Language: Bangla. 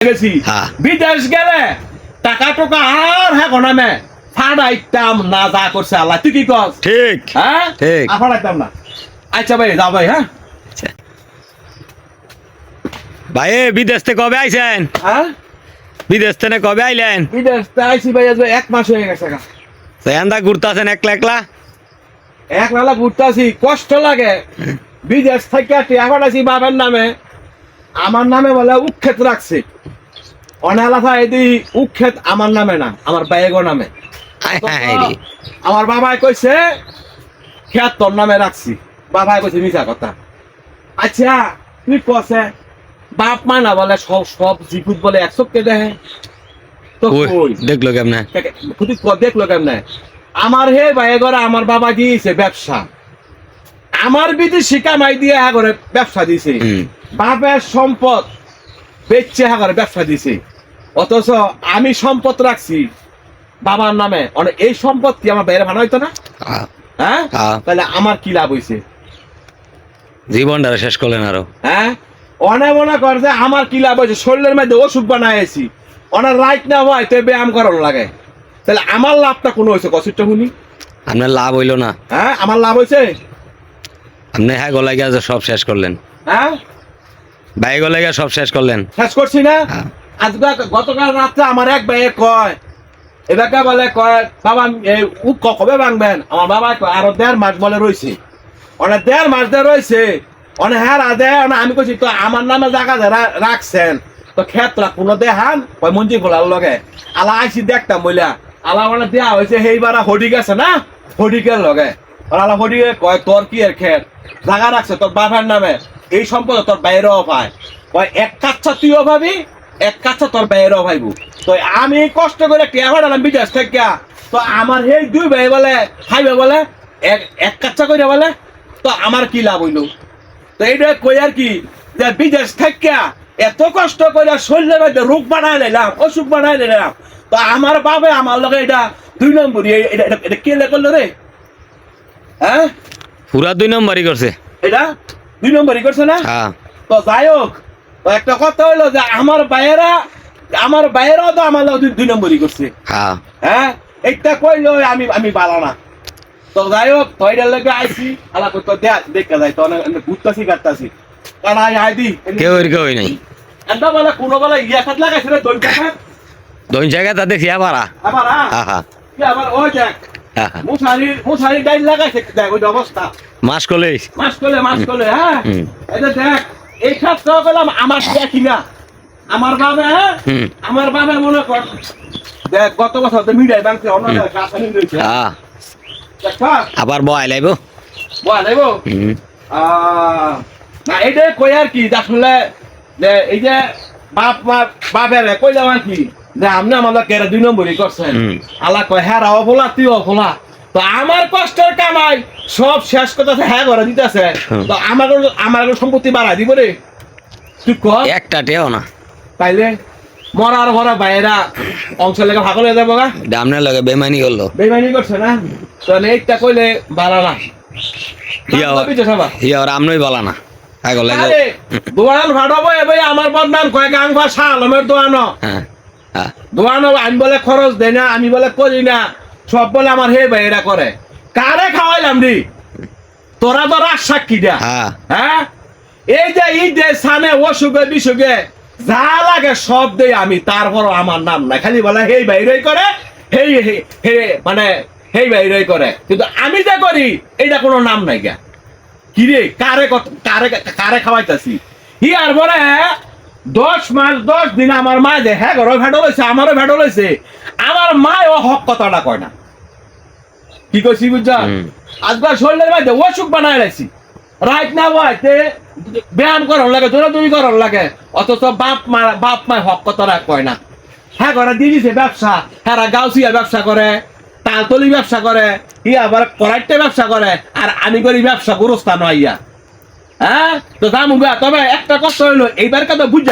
গেছি হ্যাঁ। বিদেশ গেলে টাকা টোকা আর হ্যাঁ ফাড়াইতাম না যা করছে আল্লাহ। তুই কি কস? ঠিক। হ্যাঁ? ঠিক। ফাড়াইতাম না। আচ্ছা ভাই যাও ভাই হ্যাঁ? আচ্ছা। ভাই বিদেশ থেকে কবে আইছেন? হ্যাঁ? বিদেশ থেকে কবে আইলেন? বিদেশ তে আইছি ভাই আজ এক মাস হয়ে গেছে গা। সেখানটা ঘুরতেছেন একলা একলা? এক নালা ঘুরতাছি কষ্ট লাগে। বিদেশ থেকে টিয়া পাঠাইছি বাবার নামে। আমার নামে বলে উক্ষেত রাখছে। অনালাফা এদি উক্ষেত আমার নামে না আমার বাইগো নামে। আমার বাবাই কইছে খেয়াত তোর নামে রাখছি। বাবাই কইছে মিছা কথা। আচ্ছা তুই কছে বাপ মা না বলে সব সব জিকুত বলে একশো কে দেহে তো দেখল কেমনে? ক দেখল কেমনে? আমার হে ভাই ঘরে আমার বাবা দিয়েছে ব্যবসা। আমার বিদেশি কামাই দিয়ে হ্যাঁ করে ব্যবসা দিয়েছে। বাপের সম্পদ বেচছে করে ব্যবসা দিয়েছে অথচ আমি সম্পদ রাখছি বাবার নামে। অনেক এই সম্পদ কি আমার বাইরে ভালো হইতো না হ্যাঁ? তাহলে আমার কি লাভ হইছে? জীবনটা শেষ করলেন আরও। হ্যাঁ? অনেক মনে কর যে আমার কি লাভ হয়েছে শরীরের মধ্যে ওষুধ বানাইছি। অনেক রাইট না হয় তো ব্যায়াম করানো লাগে। তাহলে আমার লাভটা কোনো হয়েছে কষিটা শুনি আপনার লাভ হইল না। হ্যাঁ? আমার লাভ হয়েছে আপনি হ্যাঁ গলায় গিয়ে সব শেষ করলেন। হ্যাঁ? ভাই গিয়ে সব শেষ করলেন। শেষ করছি না? হ্যাঁ। আজকে গতকাল রাত্রে আমার এক ভাইয়ে কয় এবারকে বলে কয় বাবা এই উ কবে ভাঙবেন? আমার বাবা কয় আরও দেড় মাস বলে রয়েছে অনেক দেড় মাস দিয়ে রয়েছে অনেক হ্যাঁ রাধে আমি কইছি তো আমার নামে জায়গা রাখছেন তো ক্ষেত্রা কোনো দেহান? ওই মঞ্জি ফোলার লগে। আলা আইসি দেখতাম বইলা আলা মানে দেয়া হয়েছে সেইবার হডিক আছে না? হডিকের লগে। আলা হডিকে কয় তোর কি এর খেত জায়গা রাখছে তোর বাবার নামে। এই সম্পদ তোর বাইরেও পায় কয় এক কাচ্চা তুইও ভাবি এক কাচ্চা তোর বাইরেও ভাইবু তো আমি কষ্ট করে টিয়া ভাড়ালাম বিদেশ থেকে। তো আমার সেই দুই ভাই বলে খাইবে বলে এক এক কাচ্চা করে বলে তো আমার কি লাভ হইল? তো এইটা কই আর কি যে বিদেশ থেকে এত কষ্ট করে শরীরের মধ্যে রোগ বানাই নিলাম অসুখ বানাই নিলাম। তো আমার বাবে আমার লগে এটা দুই নম্বর এটা কে করল রে? হ্যাঁ? পুরা দুই নম্বরই করছে। এটা? দুই নম্বরই করছে না? হ্যাঁ। তো যাই হোক একটা কথা হইল যে আমার বাইরা আমার বাইরাও তো আমার দুই- নম্বরই করছে। হ্যাঁ। হ্যাঁ? এইটা কইলো আমি আমি বালা না। তো যাই হোক তৈরি লেগে আইসি আলা কই তো দেখ দেখা যায় তো ঘুরতাছি কাটতাছি কারণ আই আই দি কেউ এর কেউ নাই। এন্ডা বলে কোনো বলে ইয়া খাত লাগাইছে রে দই খাত দুই জায়গা তা দেখি আবার। আবার হ্যাঁ হ্যাঁ। কি আবার ওই দেখ। হ্যাঁ, হ্যাঁ। ডাইল লাগাইছে দেখ ওই অবস্থা মাস কলেজ মাস করলে মাস করলে হ্যাঁ? এটা দেখ এই খাত আমার দেখি না। আমার বাবা হ্যাঁ? আমার বাবা মনে কর দেখ গত বছর তো মিডাই অন্য আবার বয় লাইব? না কই আর কি এই যে বাপ মা বাপের কইলাম আর কি? যে আপনি আমাদের কেরা দুই নম্বরই করছেন। আল্লাহ কয় হ্যাঁ অফলা তুই অফলা তো আমার কষ্টের কামাই সব শেষ করতেছে হ্যাঁ করে দিতেছে। তো আমার আমার সম্পত্তি বাড়াই দিব রে। তুই কর একটা টেও না। তাইলে মরার ঘরে বাইরা অংশ লেগে ভাগ হয়ে যাব গা। আপনার লগে বেমানি করল। বেমানি করছে না? তাহলে এইটা কইলে বাড়া না। ইয়া পিছে ওর আমনই বলা না। ভাড়াবো এবার আমার বদনাম কয়েক আং ভাষা আলমের দোয়ান। হ্যাঁ। দোয়ান আমি বলে খরচ দেয় না আমি বলে করি না সব বলে আমার হে ভাইরা করে। কারে খাওয়াইলাম রে? তোরা তো রাজ সাক্ষী দা হ্যাঁ। হ্যাঁ? এই যে ঈদে সামনে অসুখে বিসুখে যা লাগে সব দেই আমি তারপর আমার নাম নাই। খালি বলে হেই বাইরই করে হেই হে- হে মানে হেই বাইরই করে। কিন্তু আমি যা করি এইটা কোনো নাম নাই গা। কিরে কারে কারে কারে খাওয়াইতাছি? হি আর বলে দশ মাস দশ দিন আমার মা যে হ্যাঁ ঘর ভেটো লইছে আমারও ভেটো লইছে আমার মাও হক কথাটা কয় না। কি কইছি বুঝছা? হুম। আজকাল শরীরের মধ্যে অসুখ বানায় রাখছি। রাইট না ভাইতে ব্যায়াম করার লাগে দৌড়াদৌড়ি করার লাগে অথচ বাপ মা বাপ মা হক কথাটা কয় না। হ্যাঁ ঘরে দিয়ে দিছে ব্যবসা হ্যাঁ গাউসিয়া ব্যবসা করে তালতলি ব্যবসা করে ই আবার করাইটে ব্যবসা করে আর আমি করি ব্যবসা গুরুস্থান হইয়া। হ্যাঁ? তো দাম তবে একটা কষ্ট হইল এইবার কথা বুঝা